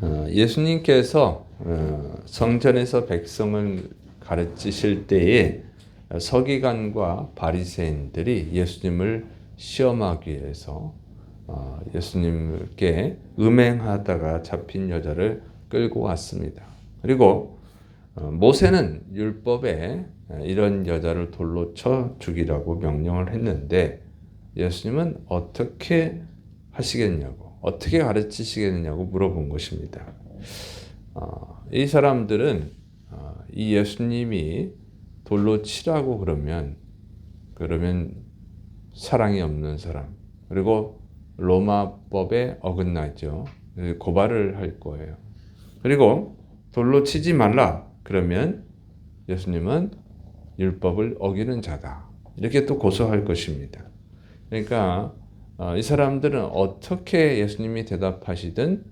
어, 예수님께서 어, 성전에서 백성을 가르치실 때에 서기관과 바리새인들이 예수님을 시험하기 위해서 어, 예수님께 음행하다가 잡힌 여자를 끌고 왔습니다. 그리고 어, 모세는 율법에 이런 여자를 돌로 쳐 죽이라고 명령을 했는데 예수님은 어떻게 하시겠냐고 어떻게 가르치시겠느냐고 물어본 것입니다. 어, 이 사람들은 어, 이 예수님이 돌로 치라고 그러면 그러면 사랑이 없는 사람 그리고 로마법에 어긋나죠. 고발을 할 거예요. 그리고 돌로 치지 말라 그러면 예수님은 율법을 어기는 자다. 이렇게 또 고소할 것입니다. 그러니까 어, 이 사람들은 어떻게 예수님이 대답하시든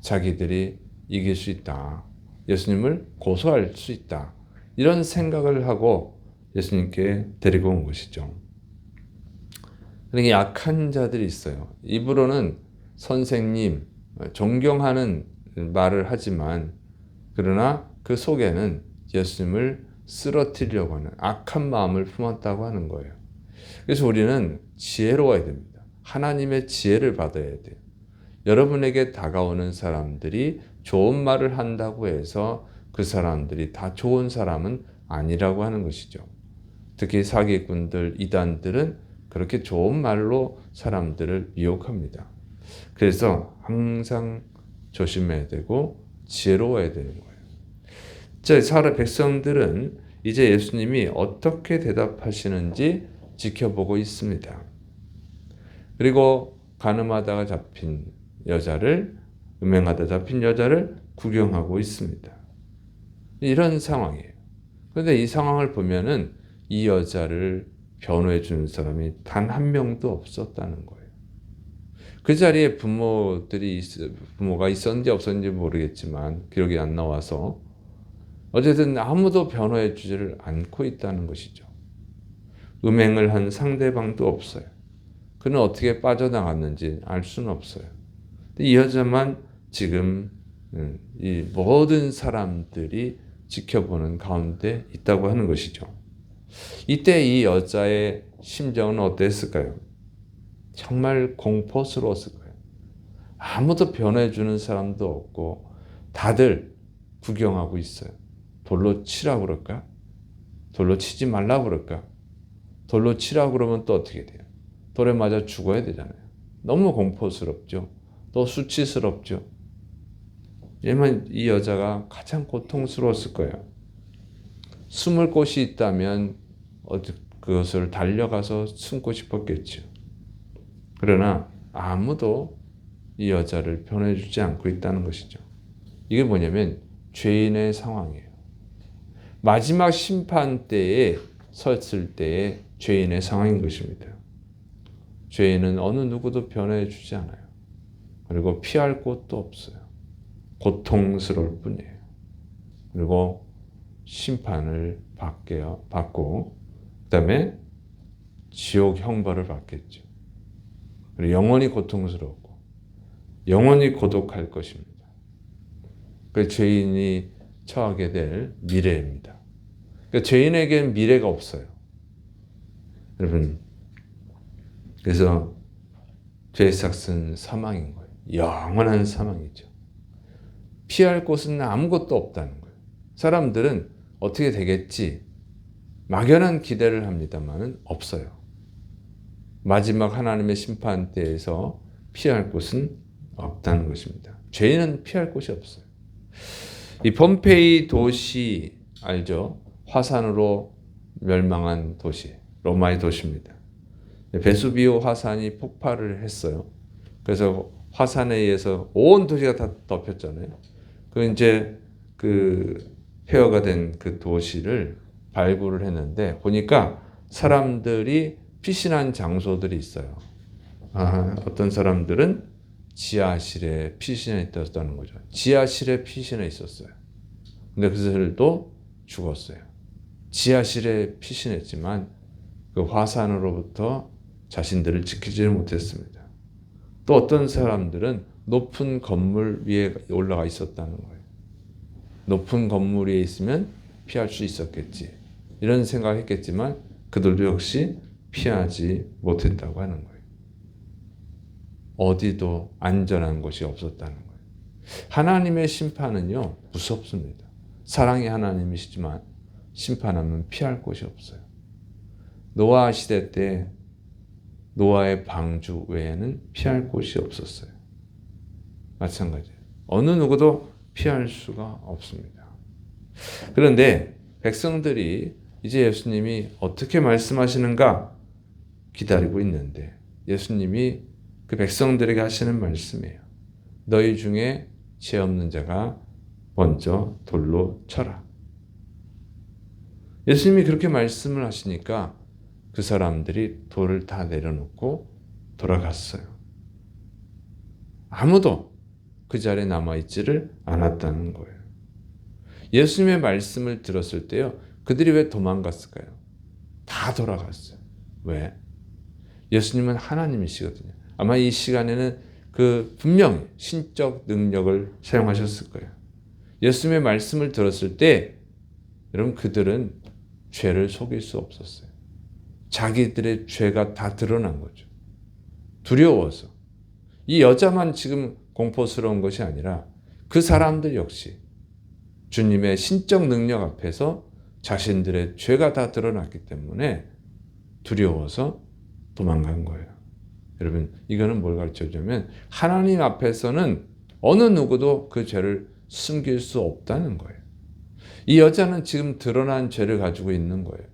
자기들이 이길 수 있다. 예수님을 고소할 수 있다. 이런 생각을 하고 예수님께 데리고 온 것이죠. 그러니까 약한 자들이 있어요. 입으로는 선생님, 존경하는 말을 하지만 그러나 그 속에는 예수님을 쓰러뜨리려고 하는 악한 마음을 품었다고 하는 거예요. 그래서 우리는 지혜로워야 됩니다. 하나님의 지혜를 받아야 돼요. 여러분에게 다가오는 사람들이 좋은 말을 한다고 해서 그 사람들이 다 좋은 사람은 아니라고 하는 것이죠. 특히 사기꾼들, 이단들은 그렇게 좋은 말로 사람들을 미혹합니다. 그래서 항상 조심해야 되고 지혜로워야 되는 거예요. 자, 사라 백성들은 이제 예수님이 어떻게 대답하시는지 지켜보고 있습니다. 그리고 가늠하다가 잡힌 여자를 음행하다 잡힌 여자를 구경하고 있습니다. 이런 상황이에요. 그런데 이 상황을 보면은 이 여자를 변호해 주는 사람이 단 한 명도 없었다는 거예요. 그 자리에 부모들이 부모가 있었는지 없었는지 모르겠지만 기록이 안 나와서 어쨌든 아무도 변호해 주지를 않고 있다는 것이죠. 음행을 한 상대방도 없어요. 그는 어떻게 빠져나갔는지 알 수는 없어요. 이 여자만 지금 음, 이 모든 사람들이 지켜보는 가운데 있다고 하는 것이죠. 이때 이 여자의 심정은 어땠을까요? 정말 공포스러웠을 거예요. 아무도 변해주는 사람도 없고 다들 구경하고 있어요. 돌로 치라고 그럴까? 돌로 치지 말라고 그럴까? 돌로 치라고 그러면 또 어떻게 돼요? 돌에 맞아 죽어야 되잖아요. 너무 공포스럽죠. 또 수치스럽죠. 왜냐면 이 여자가 가장 고통스러웠을 거예요. 숨을 곳이 있다면 그것을 달려가서 숨고 싶었겠죠. 그러나 아무도 이 여자를 변해주지 않고 있다는 것이죠. 이게 뭐냐면 죄인의 상황이에요. 마지막 심판 때에 섰을 때의 죄인의 상황인 것입니다. 죄인은 어느 누구도 변해 주지 않아요. 그리고 피할 곳도 없어요. 고통스러울 뿐이에요. 그리고 심판을 받게요, 받고, 그 다음에 지옥 형벌을 받겠죠. 그리고 영원히 고통스럽고, 영원히 고독할 것입니다. 그 죄인이 처하게 될 미래입니다. 그러니까 죄인에게는 미래가 없어요. 여러분, 그래서 죄의 삭은 사망인 거예요. 영원한 사망이죠. 피할 곳은 아무것도 없다는 거예요. 사람들은 어떻게 되겠지? 막연한 기대를 합니다만 없어요. 마지막 하나님의 심판 때에서 피할 곳은 없다는 것입니다. 죄인은 피할 곳이 없어요. 이 폼페이 도시 알죠? 화산으로 멸망한 도시, 로마의 도시입니다. 베수비오 화산이 폭발을 했어요. 그래서 화산에 의해서 온 도시가 다 덮였잖아요. 그 이제 그 폐허가 된 그 도시를 발굴을 했는데 보니까 사람들이 피신한 장소들이 있어요. 아, 어떤 사람들은 지하실에 피신해 있었다는 거죠. 지하실에 피신해 있었어요. 근데 그들도 죽었어요. 지하실에 피신했지만 그 화산으로부터 자신들을 지키지를 못했습니다. 또 어떤 사람들은 높은 건물 위에 올라가 있었다는 거예요. 높은 건물 위에 있으면 피할 수 있었겠지. 이런 생각했겠지만 그들도 역시 피하지 못했다고 하는 거예요. 어디도 안전한 곳이 없었다는 거예요. 하나님의 심판은요, 무섭습니다. 사랑의 하나님이시지만 심판하면 피할 곳이 없어요. 노아 시대 때 노아의 방주 외에는 피할 곳이 없었어요. 마찬가지예요. 어느 누구도 피할 수가 없습니다. 그런데 백성들이 이제 예수님이 어떻게 말씀하시는가 기다리고 있는데 예수님이 그 백성들에게 하시는 말씀이에요. 너희 중에 죄 없는 자가 먼저 돌로 쳐라. 예수님이 그렇게 말씀을 하시니까 그 사람들이 돌을 다 내려놓고 돌아갔어요. 아무도 그 자리에 남아있지를 않았다는 거예요. 예수님의 말씀을 들었을 때요, 그들이 왜 도망갔을까요? 다 돌아갔어요. 왜? 예수님은 하나님이시거든요. 아마 이 시간에는 그 분명히 신적 능력을 사용하셨을 거예요. 예수님의 말씀을 들었을 때 여러분 그들은 죄를 속일 수 없었어요. 자기들의 죄가 다 드러난 거죠. 두려워서. 이 여자만 지금 공포스러운 것이 아니라 그 사람들 역시 주님의 신적 능력 앞에서 자신들의 죄가 다 드러났기 때문에 두려워서 도망간 거예요. 여러분, 이거는 뭘 가르쳐 주냐면 하나님 앞에서는 어느 누구도 그 죄를 숨길 수 없다는 거예요. 이 여자는 지금 드러난 죄를 가지고 있는 거예요.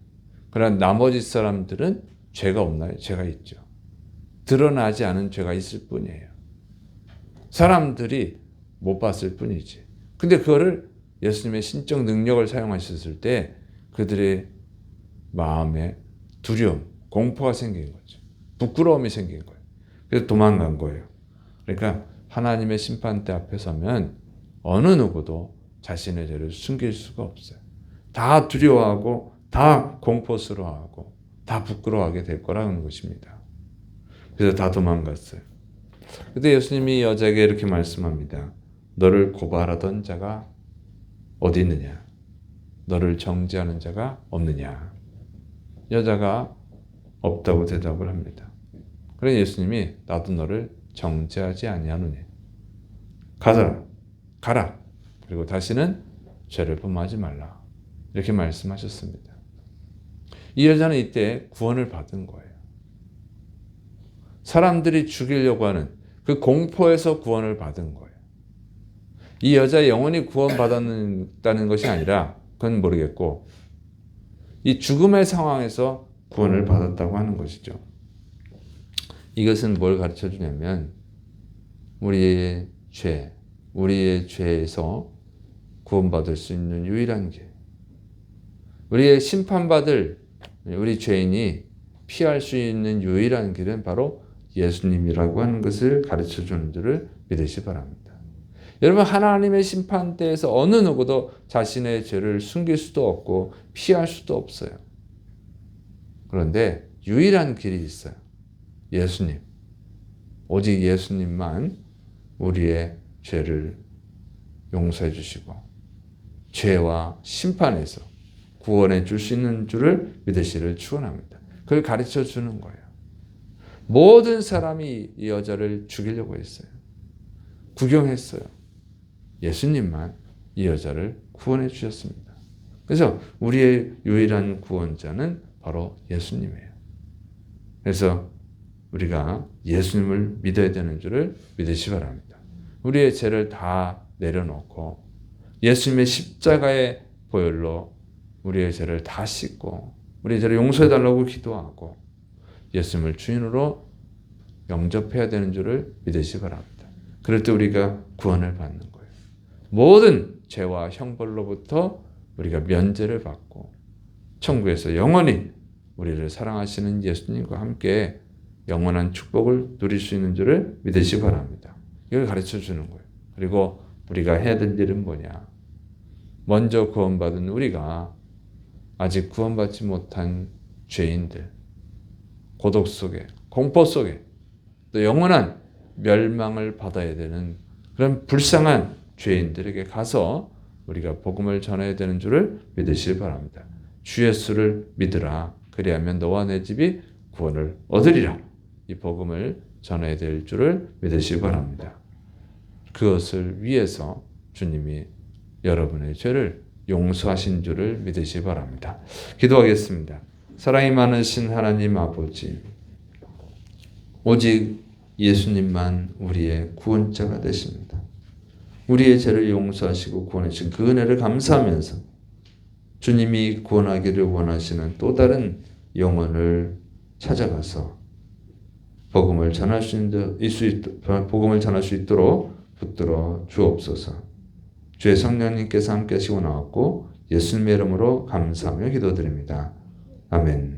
그러나 나머지 사람들은 죄가 없나요? 죄가 있죠. 드러나지 않은 죄가 있을 뿐이에요. 사람들이 못 봤을 뿐이지. 근데 그거를 예수님의 신적 능력을 사용하셨을 때 그들의 마음에 두려움, 공포가 생긴 거죠. 부끄러움이 생긴 거예요. 그래서 도망간 거예요. 그러니까 하나님의 심판대 앞에 서면 어느 누구도 자신의 죄를 숨길 수가 없어요. 다 두려워하고 다 공포스러워하고 다 부끄러워하게 될 거라는 것입니다. 그래서 다 도망갔어요. 그때 예수님이 여자에게 이렇게 말씀합니다. 너를 고발하던 자가 어디 있느냐? 너를 정죄하는 자가 없느냐? 여자가 없다고 대답을 합니다. 그래 예수님이 나도 너를 정죄하지 아니하노니 가라 가라 그리고 다시는 죄를 범하지 말라 이렇게 말씀하셨습니다. 이 여자는 이때 구원을 받은 거예요. 사람들이 죽이려고 하는 그 공포에서 구원을 받은 거예요. 이 여자 영혼이 구원받았다는 것이 아니라 그건 모르겠고 이 죽음의 상황에서 구원을 받았다고 하는 것이죠. 이것은 뭘 가르쳐 주냐면 우리의 죄, 우리의 죄에서 구원받을 수 있는 유일한 길. 우리의 심판받을 우리 죄인이 피할 수 있는 유일한 길은 바로 예수님이라고 하는 것을 가르쳐 주는 줄을 믿으시 바랍니다. 여러분 하나님의 심판대에서 어느 누구도 자신의 죄를 숨길 수도 없고 피할 수도 없어요. 그런데 유일한 길이 있어요. 예수님. 오직 예수님만 우리의 죄를 용서해 주시고 죄와 심판에서 구원해 줄 수 있는 줄을 믿으시를 축원합니다. 그걸 가르쳐 주는 거예요. 모든 사람이 이 여자를 죽이려고 했어요. 구경했어요. 예수님만 이 여자를 구원해 주셨습니다. 그래서 우리의 유일한 구원자는 바로 예수님이에요. 그래서 우리가 예수님을 믿어야 되는 줄을 믿으시 바랍니다. 우리의 죄를 다 내려놓고 예수님의 십자가의 보혈로 우리의 죄를 다 씻고 우리의 죄를 용서해 달라고 기도하고 예수님을 주인으로 영접해야 되는 줄을 믿으시 바랍니다. 그럴 때 우리가 구원을 받는 거예요. 모든 죄와 형벌로부터 우리가 면제를 받고 천국에서 영원히 우리를 사랑하시는 예수님과 함께 영원한 축복을 누릴 수 있는 줄을 믿으시 바랍니다. 이걸 가르쳐 주는 거예요. 그리고 우리가 해야 될 일은 뭐냐? 먼저 구원받은 우리가 아직 구원받지 못한 죄인들, 고독 속에, 공포 속에, 또 영원한 멸망을 받아야 되는 그런 불쌍한 죄인들에게 가서 우리가 복음을 전해야 되는 줄을 믿으시기 바랍니다. 주 예수를 믿으라. 그리하면 너와 내 집이 구원을 얻으리라. 이 복음을 전해야 될 줄을 믿으시기 바랍니다. 그것을 위해서 주님이 여러분의 죄를 용서하신 줄을 믿으시기 바랍니다. 기도하겠습니다. 사랑이 많으신 하나님 아버지, 오직 예수님만 우리의 구원자가 되십니다. 우리의 죄를 용서하시고 구원하신 그 은혜를 감사하면서 주님이 구원하기를 원하시는 또 다른 영혼을 찾아가서 복음을 전할 수 있는 복음을 전할 수 있도록 붙들어 주옵소서. 주의 성령님께서 함께 하시고 나왔고 예수님의 이름으로 감사하며 기도드립니다. 아멘.